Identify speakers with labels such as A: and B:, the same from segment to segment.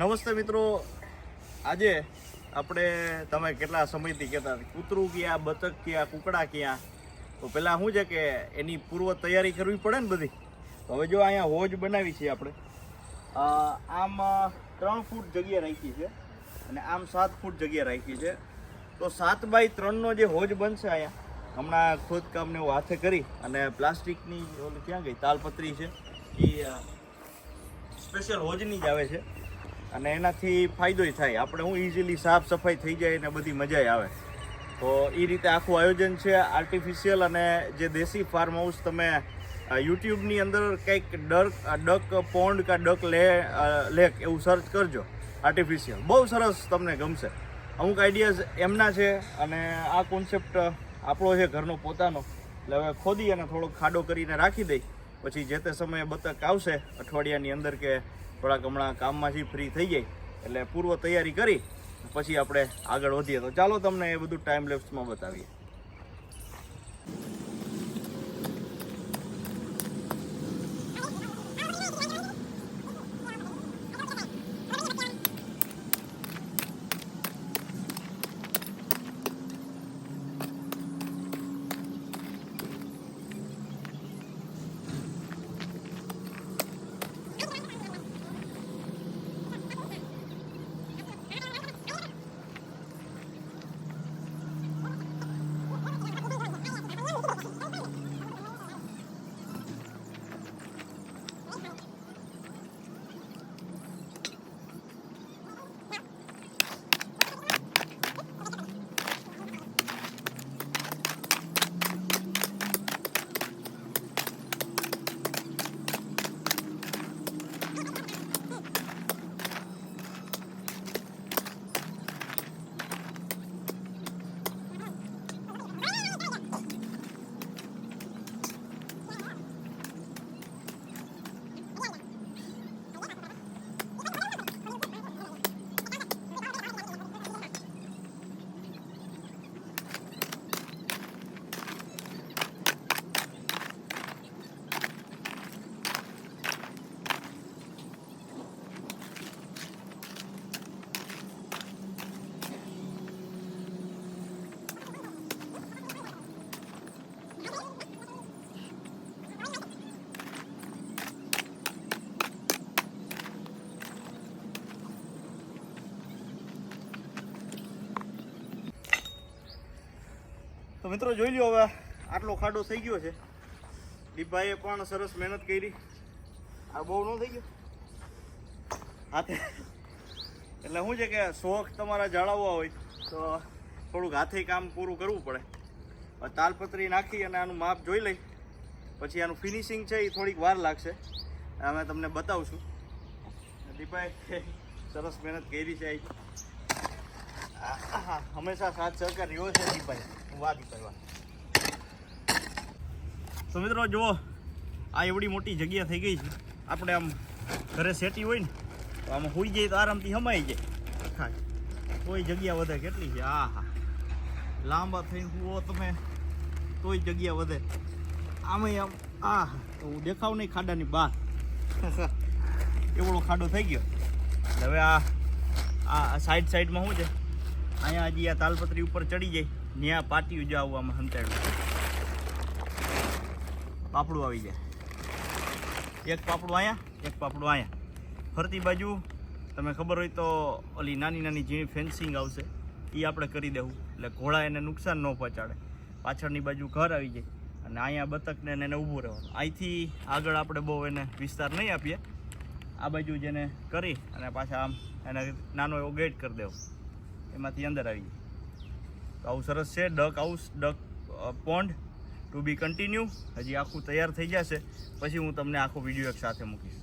A: નમસ્તે મિત્રો. આજે આપણે તમે કેટલા સમયથી કહેતા હતા, કૂતરું ક્યાં બતક ક્યાં કુકડા ક્યાં? તો પહેલાં શું છે કે એની પૂર્વ તૈયારી કરવી પડે ને બધી? હવે જો અહીંયા હોજ બનાવી છે આપણે. આમ ત્રણ ફૂટ જગ્યા રાખી છે અને આમ સાત ફૂટ જગ્યા રાખી છે. તો સાત બાય ત્રણનો જે હોજ બનશે અહીંયા હમણાં ખોદકામને હું હાથે કરી અને પ્લાસ્ટિકની ઓલી ક્યાં ગઈ? તાલપત્રી છે. એ સ્પેશિયલ હોજની જ આવે છે. અને એનાથી ફાયદોય થાય. આપણે હું ઇઝીલી સાફ સફાઈ થઈ જાય અને બધી મજા આવે. તો એ રીતે આખું આયોજન છે આર્ટિફિશિયલ અને જે દેશી ફાર્મ હાઉસ તમે યુટ્યુબની અંદર કંઈક ડક ડક પોન્ડ કા ડક લે લેક એવું સર્ચ કરજો. આર્ટિફિશિયલ બહુ સરસ તમને ગમશે. અમુક આઈડિયાઝ એમના છે અને આ કોન્સેપ્ટ આપણો છે ઘરનો પોતાનો. એટલે હવે ખોદી અને થોડોક ખાડો કરીને રાખી દઈ. પછી જે તે સમયે બતક આવશે અઠવાડિયાની અંદર કે થોડાક હમણાં કામમાંથી ફ્રી થઈ જાય, એટલે પૂર્વ તૈયારી કરી, પછી આપણે આગળ વધીએ. તો ચાલો તમને એ બધું ટાઈમ લેપ્સમાં બતાવીએ. મિત્રો જોઈ લ્યો હવે આટલો ખાડો થઈ ગયો છે. દીપભાઈએ પણ સરસ મહેનત કરી. આ બહુ ન થઈ ગયો. હાથે. એટલે શું છે કે શોખ તમારા જાળવવા હોય તો થોડુંક હાથે કામ પૂરું કરવું પડે. તાલપત્રી નાખી અને આનું માપ જોઈ લઈ. પછી આનું ફિનિશિંગ છે એ થોડીક વાર લાગશે. અમે તમને બતાવશું. દીપાએ સરસ મહેનત કરી છે. હંમેશા સાથ સહકાર રહ્યો છે દીપાઈ દીપાઈ વાહ તો મિત્રો જુઓ, આ એવડી મોટી જગ્યા થઈ ગઈ છે. આપણે આમ ઘરે સેટી હોય ને, તો આમાં હોઈ જાય તો આરામથી સમાઈ જાય. હા કોઈ જગ્યા વધે કેટલી છે? હા લાંબા થઈને હુઓ તમે તોય જગ્યા વધે. આમાંય આમ આ હું દેખાવ નહીં ખાડાની બહાર. એવડો ખાડો થઈ ગયો. હવે આ આ સાઈડ સાઈડમાં શું છે? અહીંયા હજી આ તાલપત્રી ઉપર ચડી જાય. ત્યાં પાટિયું જ આવું આમાં હંતાડ્યું પાપડું આવી જાય. એક પાપડું અહીંયા, એક પાપડું અહીંયા. ફરતી બાજુ, તમે ખબર હોય તો ઓલી નાની નાની ઝીણી ફેન્સિંગ આવશે. એ આપણે કરી દેવું. એટલે ઘોડા એને નુકસાન ન પહોંચાડે. પાછળની બાજુ ઘર આવી જાય. અને અહીંયા બતકને એને ઊભું રહેવાનું. અહીંથી આગળ આપણે બહુ એને વિસ્તાર નહીં આપીએ. આ બાજુ જેને કરી અને પાછા આમ એને નાનો એવો ગેટ કરી દેવો. એમાંથી અંદર આવી જાય. આવું સરસ છે. Duck house duck pond to be continue હજી આખું તૈયાર થઈ જશે. પછી હું તમને આખો વીડિયો એક સાથે મૂકીશ.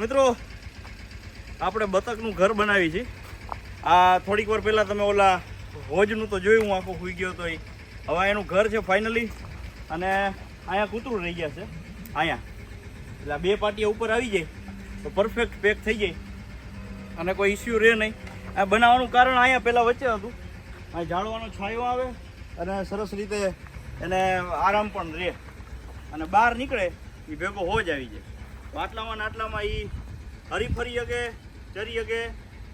A: મિત્રો, આપણે બતકનું ઘર બનાવી છે. આ થોડીક વાર પહેલાં તમે ઓલા હોજનું તો જોયું, હું આખો હોઈ ગયો હતો એ હવે એનું ઘર છે ફાઇનલી અને અહીંયા કૂતરું રહી ગયા છે. અહીંયા. એટલે બે પાટીયા ઉપર આવી જાય. તો પરફેક્ટ પેક થઈ જાય. અને કોઈ ઇસ્યુ રહે નહીં. આ બનાવવાનું કારણ અહીંયા પહેલાં વચ્ચે હતું. અહીં ઝાડવાનો છાંયો આવે અને સરસ રીતે એને આરામ પણ રહે. અને બહાર નીકળે, એ ભેગો હોજ આવી જાય. આટલામાં નાટલામાં એ હરી ફરી શકે, ચરી શકે.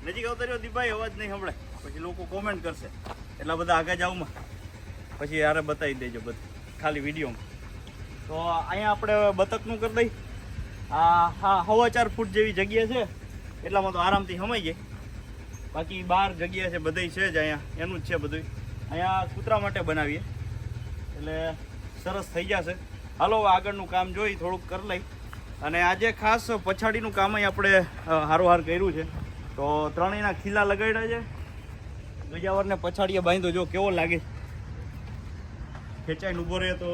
A: નજીક આવતા રહ્યો દીભાઈ અવાજ નહીં સંભળાય. પછી લોકો કોમેન્ટ કરશે. એટલા બધા આગળ જાવમાં પછી યારે બતાવી દેજો બધું. ખાલી વિડીયોમાં તો અહીંયા આપણે બતકનું કરી દઈ. આ, હા, હવા ચાર ફૂટ જેવી જગ્યા છે. એટલામાં તો આરામથી સમાઈ જાય. બાકી બહાર જગ્યા છે બધી છે જ અહીંયા. એનું જ છે બધું અહીંયા કૂતરા માટે બનાવીએ. એટલે સરસ થઈ જશે. હાલો, આગળનું કામ જોઈ થોડુંક કરી લઈ. અને આજે ખાસ પછાડીનું કામ અહીં આપણે હારોહાર કર્યું છે. તો ત્રણેયના ખીલા લગાડ્યા છે. ગજાવરને પછાડીએ બાંધો, જો કેવો લાગે. ખેંચાઈને ઊભો રહે તો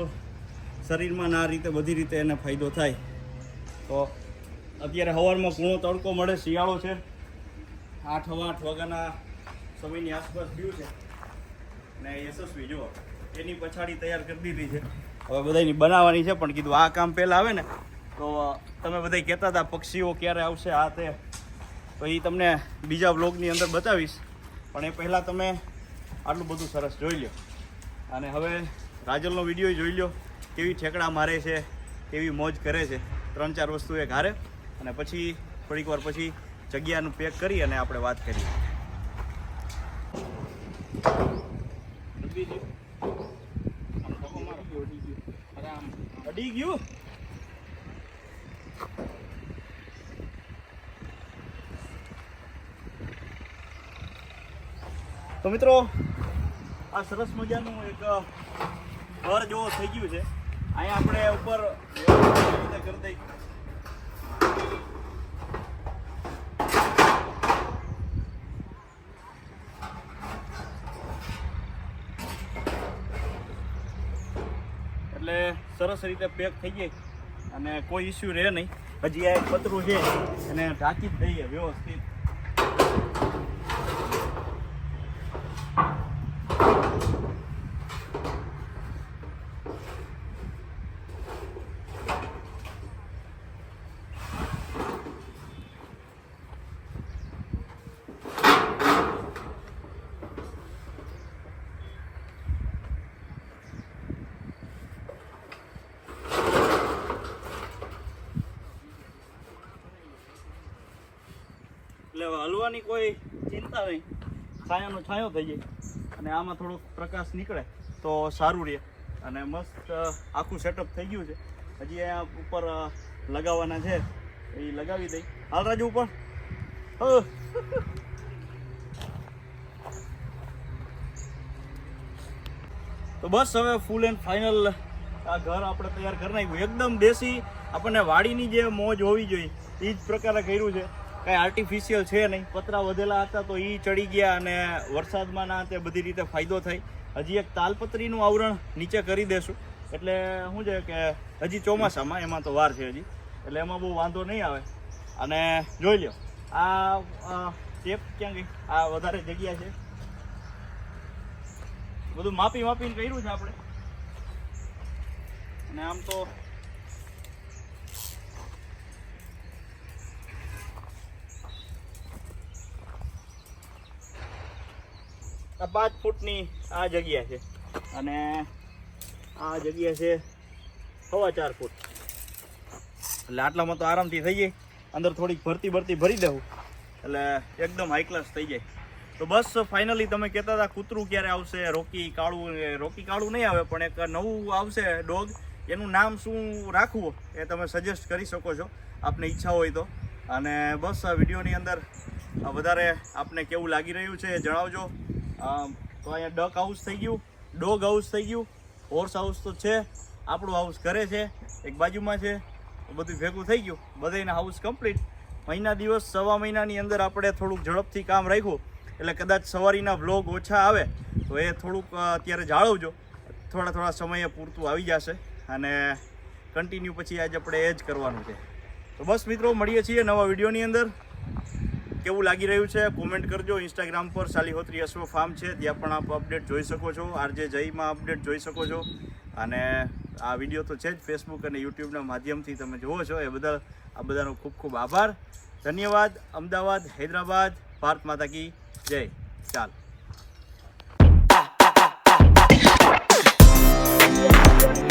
A: શરીરમાં ના રીતે, બધી રીતે એને ફાયદો થાય. તો અત્યારે હવારમાં કૂણો તડકો મળે, શિયાળો છે. આઠ આઠ વાગ્યાના સમયની આસપાસ થયું છે. ને યશસ્વી જુઓ એની પછાડી તૈયાર કરી દીધી છે. હવે બધાની બનાવવાની છે, પણ કીધું આ કામ પહેલાં આવે ને તો તમે બધા કહેતા હતા, પક્ષીઓ ક્યારે આવશે આ તે. તો એ તમને બીજા બ્લોગની અંદર બતાવીશ. પણ એ પહેલાં તમે આટલું બધું સરસ જોઈ લો અને હવે રાજલનો વીડિયો જોઈ લો કેવી ઠેકડા મારે છે, કેવી મોજ કરે છે. ત્રણ ચાર વસ્તુ એક હારે. અને પછી થોડીક વાર પછી જગ્યાનું પેક કરી અને આપણે વાત કરીએ અડી ગયું મિત્રો, આ સરસ મજાનું એક ઘર જેવો થઈ ગયું છે. અહીંયા આપણે ઉપર કરી દઈ એટલે સરસ રીતે પેક થઈ જાય અને કોઈ ઇસ્યુ રહે નહીં. હજી આ એક પતરું છે. એને ઢાંકી જ દઈએ વ્યવસ્થિત એટલે હવે હલવાની કોઈ ચિંતા નહીં. છાયાનો છાંયો થઈ જાય અને આમાં થોડોક પ્રકાશ નીકળે તો સારું રહે. અને મસ્ત આખું સેટઅપ થઈ ગયું છે. હજી અહીંયા ઉપર લગાવવાના છે. એ લગાવી દઈ. હાલ રાજુ ઉપર. તો બસ હવે ફૂલ એન્ડ ફાઇનલ આ ઘર આપણે તૈયાર કરી નાખ્યું. એકદમ દેશી, આપણને વાડીની જે મોજ હોવી જોઈએ એ જ પ્રકારે કર્યું છે. કાંઈ આર્ટિફિશિયલ છે નહીં. પતરા વધેલા હતા તો એ ચડી ગયા અને વરસાદમાં ના તે બધી રીતે ફાયદો થાય. હજી એક તાલપત્રીનું આવરણ નીચે કરી દેશું. એટલે શું છે કે હજી ચોમાસામાં, એમાં તો વાર છે હજી. એટલે એમાં બહુ વાંધો નહીં આવે. અને જોઈ લો આ ટેપ ક્યાં ગઈ? આ વધારે જગ્યા છે. બધું માપી માપીને કર્યું છે આપણે. અને આમ તો આ પાંચ ફૂટની આ જગ્યા છે. અને આ જગ્યા છે સવા ચાર ફૂટ. એટલે આટલામાં તો આરામથી થઈ જાય. અંદર થોડીક ભરતી ભરતી ભરી દેવું એટલે એકદમ હાઈ ક્લાસ થઈ જાય. તો બસ ફાઇનલી તમે કહેતા હતા કૂતરું ક્યારે આવશે? રોકી કાળું રોકી કાળું નહીં આવે, પણ એક નવું આવશે ડોગ. એનું નામ શું રાખવું એ તમે સજેસ્ટ કરી શકો છો. આપને ઈચ્છા હોય તો. અને બસ આ વિડીયોની અંદર વધારે આપને કેવું લાગી રહ્યું છે જણાવજો. તો અહીંયા ડક હાઉસ થઈ ગયું ડોગ હાઉસ થઈ ગયું હોર્સ હાઉસ તો છે, આપણું હાઉસ ઘરે છે, એક બાજુમાં છે બધું ભેગું થઈ ગયું બધાના હાઉસ કમ્પ્લીટ મહિના દિવસ, સવા મહિનાની અંદર આપણે થોડુંક ઝડપથી કામ રાખ્યું, એટલે કદાચ સવારીના વ્લોગ ઓછા આવે, તો એ થોડુંક અત્યારે જાળવજો. થોડા થોડા સમયે પૂરતું આવી જશે, અને કન્ટિન્યુ પછી આજે આપણે એ જ કરવાનું છે. તો બસ મિત્રો, મળીએ છીએ નવા વિડીયોની અંદર. કેવું લાગી રહ્યું છે? કોમેન્ટ કરજો. ઇન્સ્ટાગ્રામ પર સાલીહોત્રી અશ્વ ફાર્મ છે. ત્યાં પણ આપ અપડેટ જોઈ શકો છો. આરજે જયમાં અપડેટ જોઈ શકો છો. અને આ વીડિયો તો છે જ ફેસબુક અને યુટ્યુબના માધ્યમથી તમે જુઓ છો. એ બધા આ બધાનો ખૂબ ખૂબ આભાર. ધન્યવાદ. અમદાવાદ, હૈદરાબાદ. ભારત માતા કી જય. ચાલ. Thank.